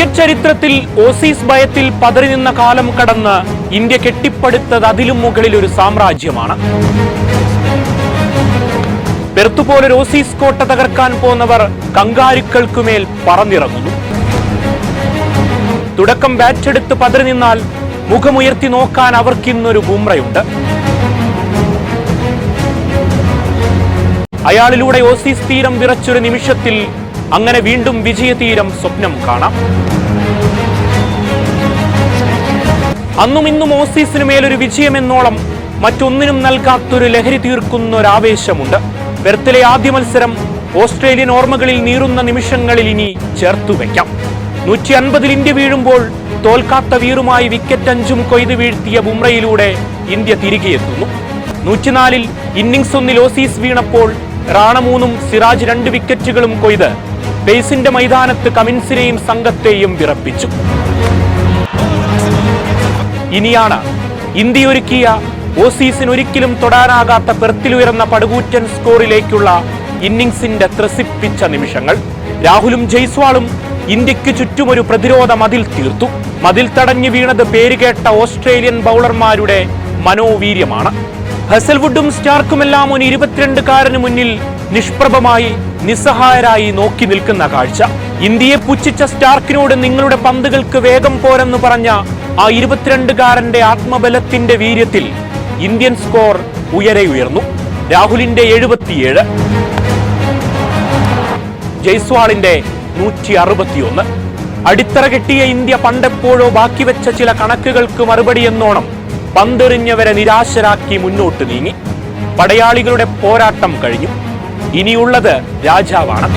Cricket ചരിത്രത്തിൽ Aussies ഭയത്തിൽ പതറി നിന്ന കാലം കടന്ന് ഇന്ത്യ കെട്ടിപ്പടുത്തത് അതിലും മുകളിൽ ഒരു സാമ്രാജ്യമാണ്. പെർത്തുപോലൊരു ഓസീസ് കോട്ട തകർക്കാൻ പോന്നവർ കങ്കാരുക്കൾക്കുമേൽ പറന്നിറങ്ങുന്നു. തുടക്കം ബാറ്റെടുത്ത് പതറി നിന്നാൽ മുഖമുയർത്തി നോക്കാൻ അവർക്കിന്നൊരു ബുംറയുണ്ട് അയാളിലൂടെ ഓസീസ് തീരം വിറച്ചൊരു നിമിഷത്തിൽ അങ്ങനെ വീണ്ടും വിജയതീരം സ്വപ്നം കാണാം. അന്നും ഇന്നും ഓസീസിന് മേലൊരു വിജയമെന്നോളം മറ്റൊന്നിനും നൽകാത്തൊരു ലഹരി തീർക്കുന്ന ഒരു ആവേശമുണ്ട് പെർത്തിലെ ആദ്യ മത്സരം ഓസ്ട്രേലിയൻ ഓർമ്മകളിൽ നീറുന്ന നിമിഷങ്ങളിൽ ഇനി ചേർത്തു വയ്ക്കാം. നൂറ്റി അൻപതിൽ ഇന്ത്യ വീഴുമ്പോൾ തോൽക്കാത്ത വീറുമായി വിക്കറ്റ് അഞ്ചും കൊയ്ത് വീഴ്ത്തിയ ബുംറയിലൂടെ ഇന്ത്യ തിരികെ എത്തുന്നു. നൂറ്റിനാലിൽ ഇന്നിംഗ്സ് ഒന്നിൽ ഓസീസ് വീണപ്പോൾ റാണ മൂന്നും സിറാജ് രണ്ട് വിക്കറ്റുകളും കൊയ്ത് പേസിന്റെ മൈതാനത്ത് കമിൻസിനെയും സംഘത്തെയും വിറപ്പിച്ചു. ഇനിയാണ് ഇന്ത്യ ഒരുക്കിയ ഓസീസിന് ഒരിക്കലും തൊടാനാകാത്ത പെർത്തിലുയർന്ന പടുകൂറ്റൻ സ്കോറിലേക്കുള്ള ഇന്നിംഗ്സിന്റെ ത്രസിപ്പിച്ച നിമിഷങ്ങൾ. രാഹുലും ജയ്സ്വാളും ഇന്ത്യയ്ക്ക് ചുറ്റുമൊരു പ്രതിരോധ മതിൽ തീർത്തു. മതിൽ തടഞ്ഞു വീണത് പേരുകേട്ട ഓസ്ട്രേലിയൻ ബൗളർമാരുടെ മനോവീര്യമാണ്. ഹസൽവുഡും സ്റ്റാർക്കുമെല്ലാം ഒരു ഇരുപത്തിരണ്ടുകാരന് മുന്നിൽ നിഷ്പ്രഭമായി നിസ്സഹായരായി നോക്കി നിൽക്കുന്ന കാഴ്ച. ഇന്ത്യയെ പുച്ഛിച്ച സ്റ്റാർക്കിനോട് നിങ്ങളുടെ പന്തുകൾക്ക് വേഗം പോരെന്ന് പറഞ്ഞ ആ ഇരുപത്തിരണ്ടുകാരന്റെ ആത്മബലത്തിന്റെ വീര്യത്തിൽ ഇന്ത്യൻ സ്കോർ ഉയരെ ഉയർന്നു രാഹുലിന്റെ എഴുപത്തിയേഴ്. ജയ്സ്വാളിന്റെ നൂറ്റി അറുപത്തിയൊന്ന് അടിത്തറ കെട്ടിയ ഇന്ത്യ പണ്ടെപ്പോഴോ ബാക്കി വെച്ച ചില കണക്കുകൾക്ക് മറുപടി എന്നോണം പന്തെറിഞ്ഞവരെ നിരാശരാക്കി മുന്നോട്ട് നീങ്ങി. പടയാളികളുടെ പോരാട്ടം കഴിഞ്ഞു. ഇനിയുള്ളത് രാജാവാണ്.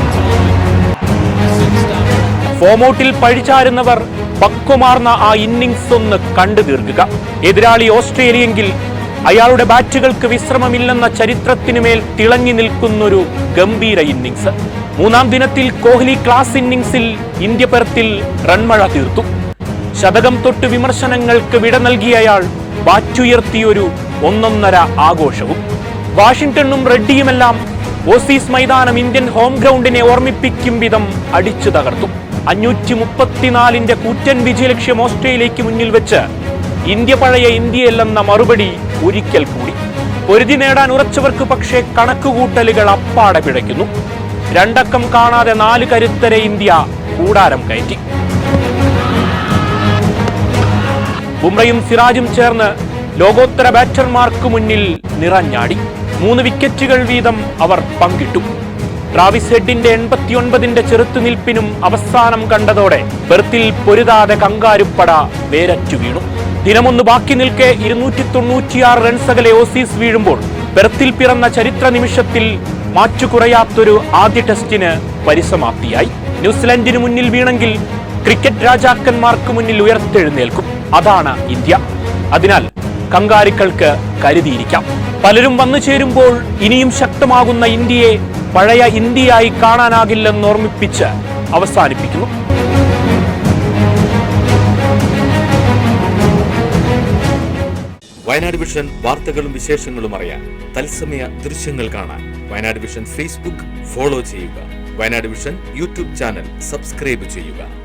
ഫോമൗട്ടിൽ പഴിചാരുന്നവർ പക്വമാർന്ന ആ ഇന്നിംഗ്സ് ഒന്ന് കണ്ടു തീർക്കുക. എതിരാളി ഓസ്ട്രേലിയെങ്കിൽ അയാളുടെ ബാറ്റുകൾക്ക് വിശ്രമമില്ലെന്ന ചരിത്രത്തിനുമേൽ തിളങ്ങി നിൽക്കുന്നൊരു ഗംഭീര ഇന്നിംഗ്സ് മൂന്നാം ദിനത്തിൽ കോഹ്ലി ക്ലാസ് ഇന്നിംഗ്സിൽ ഇന്ത്യ പെർത്തിൽ റൺമഴ തീർത്തു. ശതകം തൊട്ട് വിമർശനങ്ങൾക്ക് വിട നൽകിയ അയാൾ ബാറ്റുയർത്തിയൊരു ഒന്നൊന്നര ആഘോഷവും. വാഷിംഗ്ടണും റെഡ്ഡിയുമെല്ലാം ഓസീസ് മൈതാനം ഇന്ത്യൻ ഹോം ഗ്രൗണ്ടിനെ ഓർമ്മിപ്പിക്കും വിധം അടിച്ചു തകർത്തു. അഞ്ഞൂറ്റി മുപ്പത്തിനാലിന്റെ കൂറ്റൻ വിജയലക്ഷ്യം ഓസ്ട്രേലിയക്ക് മുന്നിൽ വെച്ച് ഇന്ത്യ പഴയ ഇന്ത്യയല്ലെന്ന മറുപടി ഒരിക്കൽ കൂടി. പൊരുതി നേടാൻ ഉറച്ചവർക്ക് പക്ഷേ കണക്കുകൂട്ടലുകൾ അപ്പാടെ പിഴയ്ക്കുന്നു. രണ്ടക്കം കാണാതെ നാല് കരുത്തരെ ഇന്ത്യ കൂടാരം കയറ്റി. ബുംറയും സിറാജും ചേർന്ന് ലോകോത്തര ബാറ്റർമാർക്ക് മുന്നിൽ നിറഞ്ഞാടി. മൂന്ന് വിക്കറ്റുകൾ വീതം അവർ പങ്കിട്ടു. ട്രാവിസ് ഹെഡിന്റെ എൺപത്തിയൊൻപതിന്റെ ചെറുത്തുനിൽപ്പിനും അവസാനം കണ്ടതോടെ പെർത്തിൽ പൊരുതാതെ കങ്കാരുപ്പട വേരറ്റു വീണു. ദിനമൊന്ന് ബാക്കി നിൽക്കെ ഇരുന്നൂറ്റി തൊണ്ണൂറ്റിയാറ് റൺസകലെ ഓസീസ് വീഴുമ്പോൾ പെർത്തിൽ പിറന്ന ചരിത്ര നിമിഷത്തിൽ മാറ്റുകുറയാത്തൊരു ആദ്യ ടെസ്റ്റിന് പരിസമാപ്തിയായി. ന്യൂസിലൻഡിന് മുന്നിൽ വീണെങ്കിൽ ക്രിക്കറ്റ് രാജാക്കന്മാർക്ക് മുന്നിൽ ഉയർത്തെഴുന്നേൽക്കും. അതാണ് ഇന്ത്യ. അതിനാൽ കങ്കാരിക്കൾക്ക് കരുതിയിരിക്കാം. പലരും വന്നു ചേരുമ്പോൾ ഇനിയും ശക്തമാകുന്ന ഇന്ത്യയെ പഴയ ഇന്ത്യയായി കാണാനാകില്ലെന്ന് ഓർമ്മിപ്പിച്ച് അവസാനിപ്പിക്കുന്നു. വയനാട് വിഷൻ വാർത്തകളും വിശേഷങ്ങളും അറിയാൻ തത്സമയ ദൃശ്യങ്ങൾ കാണാൻ വയനാട് വിഷൻ ഫേസ്ബുക്ക് ഫോളോ ചെയ്യുക. Wayanad Vision YouTube channel subscribe ചെയ്യുക.